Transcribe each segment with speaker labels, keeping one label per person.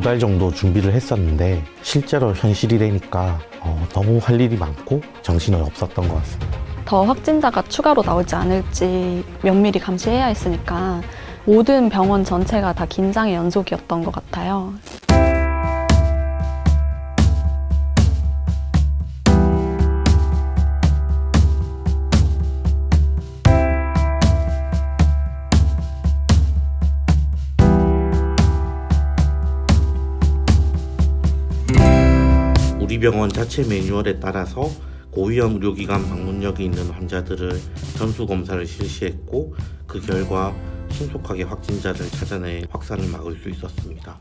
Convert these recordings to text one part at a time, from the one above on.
Speaker 1: 달 정도 준비를 했었는데 실제로 현실이 되니까 어, 너무 할 일이 많고 정신이 없었던 것 같습니다.
Speaker 2: 더 확진자가 추가로 나올지 않을지 면밀히 감시해야 했으니까 모든 병원 전체가 다 긴장의 연속이었던 것 같아요.
Speaker 1: 우리 병원 자체 매뉴얼에 따라서 고위험 의료기관 방문력이 있는 환자들을 전수 검사를 실시했고 그 결과 신속하게 확진자를 찾아내 확산을 막을 수 있었습니다.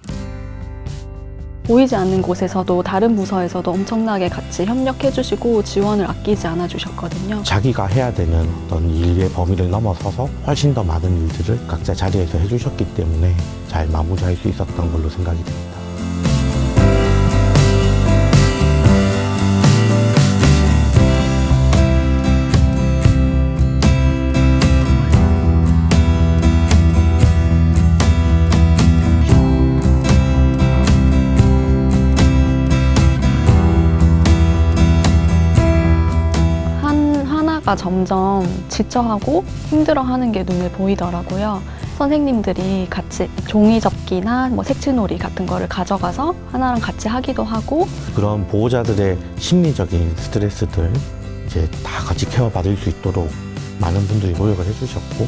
Speaker 2: 보이지 않는 곳에서도 다른 부서에서도 엄청나게 같이 협력해 주시고 지원을 아끼지 않아 주셨거든요.
Speaker 1: 자기가 해야 되는 어떤 일의 범위를 넘어서서 훨씬 더 많은 일들을 각자 자리에서 해 주셨기 때문에 잘 마무리할 수 있었던 걸로 생각이 됩니다.
Speaker 2: 하나가 점점 지쳐하고 힘들어하는 게 눈에 보이더라고요. 선생님들이 같이 종이 접기나 뭐 색칠놀이 같은 거를 가져가서 하나랑 같이 하기도 하고
Speaker 1: 그런 보호자들의 심리적인 스트레스들 이제 다 같이 케어 받을 수 있도록 많은 분들이 노력을 해주셨고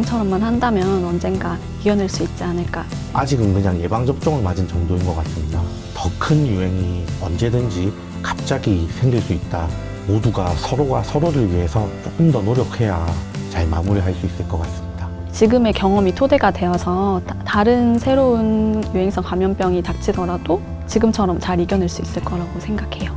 Speaker 2: 지금처럼만 한다면 언젠가 이겨낼 수 있지 않을까.
Speaker 1: 아직은 그냥 예방접종을 맞은 정도인 것 같습니다. 더 큰 유행이 언제든지 갑자기 생길 수 있다. 모두가 서로가 서로를 위해서 조금 더 노력해야 잘 마무리할 수 있을 것 같습니다.
Speaker 2: 지금의 경험이 토대가 되어서 다- 다른 새로운 유행성 감염병이 닥치더라도 지금처럼 잘 이겨낼 수 있을 거라고 생각해요.